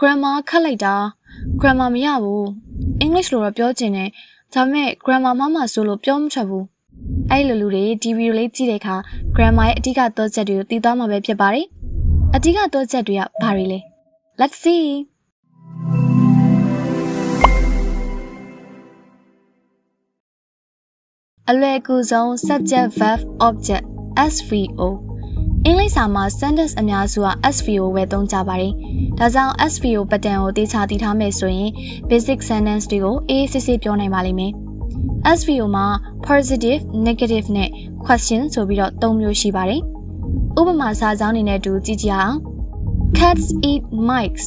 grammar ခတ်လိုက်တာ grammar မရဘူး English လို့တော့ပြောချင်တယ်ဒါပေမဲ့ grammar မမဆိုလို့ပြောမထွက်ဘူးအဲ့လိုလူတွေဒီဗီဒီယိုလေးကြည့်တဲ့အခါ grammar ရဲ့အဓိကသောချက်တွေကိုသိသွားမှာပဲဖြစ်ပါတယ်အဓိကသောချက်တွေကဘာတွေလဲ Let's see အလွယ်ကူဆုံး subject verb object SVO အင်္ဂလိပ်စာမှာ sentence အများစုက SVO ပဲသုံးကြပါတယ်။ဒါကြောင့် SVO ပတ်တန်ကိုတေချာတည်ထားမယ်ဆိုရင် basic sentence တွေကိုအေးအေးဆေးဆေးပြောနိုင်ပါလိမ့်မယ်။ SVO မှာ positive, negative နဲ့ question ဆိုပြီးတော့၃မျိုးရှိပါတယ်။ဥပမာစာကြောင်းအနေနဲ့တူကြည့်ကြအောင်။ Cats eat mice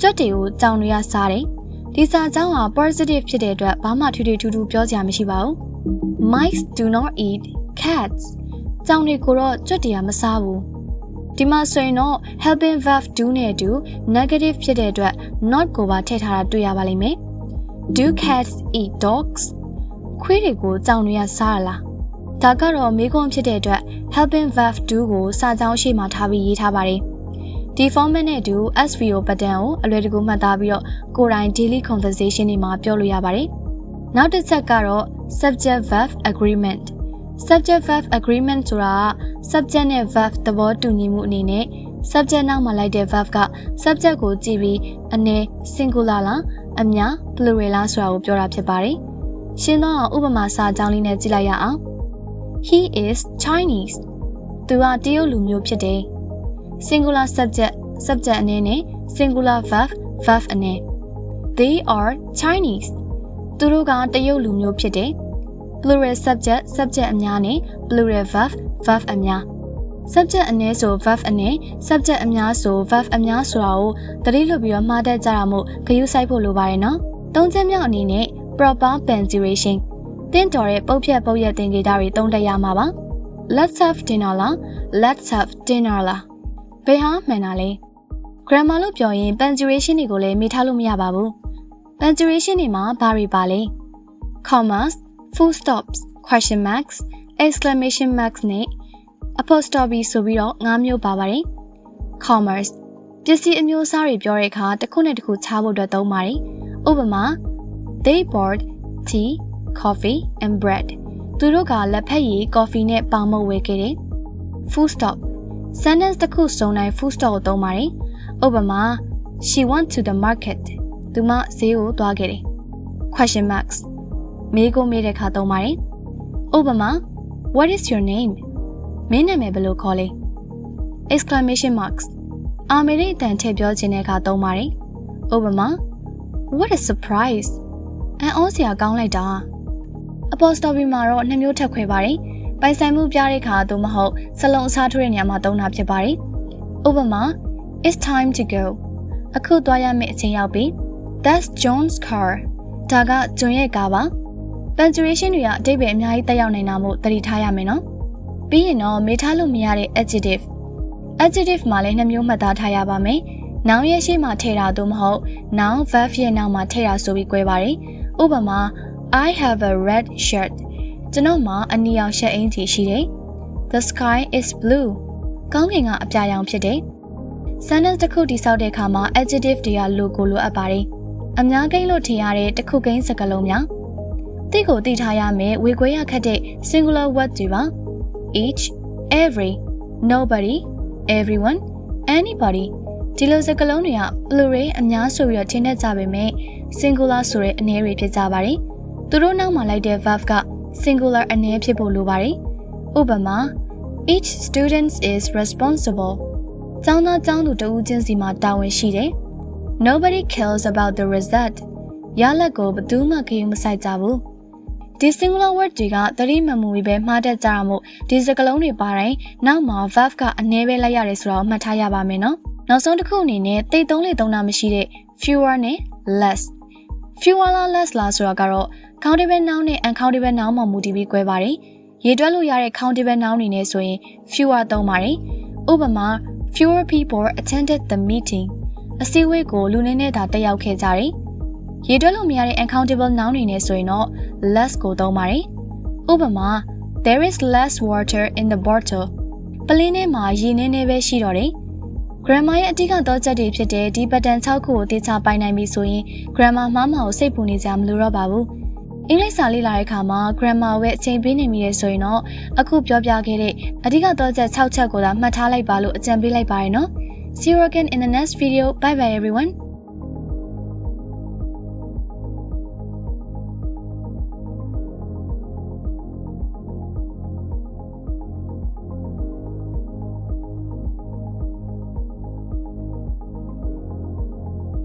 ကြွက်တွေကိုကြောင်တွေကစားတယ်။ဒီစာကြောင်းက positive ဖြစ်တဲ့အတွက်ဘာမှထွေထွေထူးထူးပြောစရာမရှိပါဘူး။ Mice do not eat cats ကြောင်တွေကိုတော့ကြွက်တရားမစားဘူးဒီမှာဆိုရင်တော့ helping verb do နဲ့အတူ negative ဖြစ်တဲ့အတွက် not ကိုပါထည့်ထားတာတွေ့ရပါလိမ့်မယ် do cats eat dogs ခွေးတွေကိုကြောင်တွေကစားရလားဒါကတော့မေးခွန်းဖြစ်တဲ့အတွက် helping verb do ကိုစာကြောင်းရှေ့မှာထားပြီးရေးထားပါတယ်ဒီ format နဲ့အတူ SVO ဘတ်တန်ကိုအလွယ်တကူမှတ်သားပြီးတော့ကိုယ်တိုင် daily conversation တွေမှာပြောလို့ရပါတယ်နောက်တစ်ချက်ကတော့ subject verb agreement subject verb agreement ဆိုတာက subject နဲ့ verb သဘောတူညီမှုအနေနဲ့ subject နောက်မှာလိုက်တဲ့ verb က subject ကိုကြည့်ပြီးအနည်း singular လားအများ plural လားဆိုတာကိုပြောတာဖြစ်ပါတယ်။ရှင်းတော့ဥပမာစာကြောင်းလေးနဲ့ကြည့်လိုက်ရအောင်။ He is Chinese သူကတရုတ်လူမျိုးဖြစ်တယ်။ singular subject subject အနေနဲ့ singular verb verb အနေ They are Chinese သူတို့ကတရုတ်လူမျိုးဖြစ်တယ်။ plural subject subject အများနဲ့ plural verb verb အများ subject အနည်းဆို verb အနည်း subject အများဆို verb အများဆိုတာကိုသတိလွတ်ပြီးတော့မှားတတ်ကြတာမို့ဂရုစိုက်ဖို့လိုပါတယ်နော်။သုံးချက်မြောက်အနေနဲ့ proper punctuation တင်းတော်တဲ့ပုတ်ဖြတ်ပုတ်ရက်သင်္ကေတတွေသုံးတတ်ရမှာပါ။ Let's have dinner လား Let's have dinner လားဘယ်ဟာမှန်တာလဲ grammar လို့ပြောရင် punctuation တွေကိုလည်းမေ့ထားလို့မရပါဘူး။ punctuation တွေမှာဘာတွေပါလဲ commas full stops question marks exclamation marks နဲ့ apostrophe ဆိုပြီးတော့၅မျိုးပါပါတယ် commerce ပစ္စည်းအမျိုးအစားတွေပြောတဲ့အခါတစ်ခုနဲ့တစ်ခုခြားဖို့အတွက်သုံးပါတယ်ဥပမာ they bought tea coffee and bread သူတို့ကလက်ဖက်ရည် coffee နဲ့ပေါင်မုတ်ဝယ်ခဲ့တယ် full stop sentence တစ်ခုစုံတိုင်း full stop ကိုသုံးပါတယ်ဥပမာ she went to the market သူမဈေးကိုသွားခဲ့တယ် question marks မေးခွန်းမေးတဲ့အခါသုံးပါတယ်။ဥပမာ What is your name? မင်းနာမည်ဘယ်လိုခေါ်လဲ exclamation marks အာမေရိအတန်ထည့်ပြောခြင်းတဲ့အခါသုံးပါတယ်။ဥပမာ What a surprise! အံ့ဩစရာကောင်းလိုက်တာ apostrophe မှာတော့နှစ်မျိုးထပ်ခွဲပါတယ်။ပိုင်ဆိုင်မှုပြတဲ့အခါသို့မဟုတ်စလုံးအစားထိုးတဲ့နေရာမှာသုံးတာဖြစ်ပါတယ်။ဥပမာ It's time to go အခုသွားရမယ့်အချိန်ရောက်ပြီ That's John's car ဒါကဂျွန်ရဲ့ကားပါ punctuation တွေကအတိတ်ပဲအများကြီးတက်ရောက်နေတာမို့သတိထားရမယ်နော်ပြီးရင်တော့မေးထားလို့မရတဲ့ adjective adjective မှာလည်းနှစ်မျိုးမှတ်သားထားရပါမယ် noun ရဲ့ရှေ့မှာထည့်တာသို့မဟုတ် noun verb ရဲ့နောက်မှာထည့်တာဆိုပြီး꿰ပါတယ်ဥပမာ I have a red shirt ကျွန်တော်မှာအနီရောင်ရှက်အင်ကြီးရှိတယ် The sky is blue ကောင်းကင်ကအပြာရောင်ဖြစ်တယ် sentence တစ်ခုတိစောက်တဲ့အခါမှာ adjective တွေကလိုကိုလိုအပ်ပါတယ်အများကိန်းလို့ထင်ရတဲ့တစ်ခုကိန်းစကားလုံးများ တိကိုသိထားရမယ်ဝေခွဲရခက်တဲ့ singular word တွေပါ each every nobody everyone anybody ဒီလိုစကားလုံးတွေက plural အများဆိုပြီးတော့ထင်တတ်ကြပေမဲ့ singular ဆိုတဲ့အနည်းတွေဖြစ်ကြပါတယ်သူတို့နောက်မှာလိုက်တဲ့ verb က singular အနည်းဖြစ်ဖို့လိုပါတယ်ဥပမာ each student is responsible ကျောင်းသားကျောင်းသူတဦးချင်းစီမှာတာဝန်ရှိတယ် nobody cares about the result ရလဒ်ကိုဘယ်သူမှဂရုမစိုက်ကြဘူး ဒီ singular word တွေကသတိမှန်မှုပဲမှားတတ်ကြတာမို့ဒီစကားလုံးတွေပါတိုင်းနောက်မှာ verb ကအနည်းပဲလိုက်ရတယ်ဆိုတော့မှတ်ထားရပါမယ်နော်နောက်ဆုံးတစ်ခုအနေနဲ့တိတ်သုံးလေသုံးတာမရှိတဲ့ fewer နဲ့ less fewer လား less လားဆိုတာကတော့ countable noun နဲ့ uncountable noun မှာမူတည်ပြီး꿰ပါတယ်ရေတွက်လို့ရတဲ့ countable noun တွေနဲ့ဆိုရင် fewer သုံးပါတယ်ဥပမာ fewer people attended the meeting အစည်းအဝေးကိုလူနည်းနည်းသာတက်ရောက်ခဲ့ကြတယ်ရေတွက်လို့မရတဲ့ uncountable noun တွေနဲ့ဆိုရင်တော့ less ကိုသုံးပါတယ်။ဥပမာ There is less water in the bottle ပလင်းထဲမှာရေနည်းနည်းပဲရှိတော့တယ်။ grammar ရဲ့အဓိကတော့ချက်တွေဖြစ်တဲ့ဒီ pattern 6ခုကိုသေချာပိုင်နိုင်ပြီဆိုရင် grammar မှားမှာကိုစိတ်ပူနေကြမလို့တော့ပါဘူးအင်္ဂလိပ်စာလေ့လာတဲ့အခါမှာ grammar ဝဲအချိန်ပေးနေမိရဲဆိုရင်တော့အခုပြောပြခဲ့တဲ့အဓိကတော့ချက်6ချက်ကိုသာမှတ်ထားလိုက်ပါလို့အကြံပေးလိုက်ပါရနော် See you again in the next video. Bye bye everyone.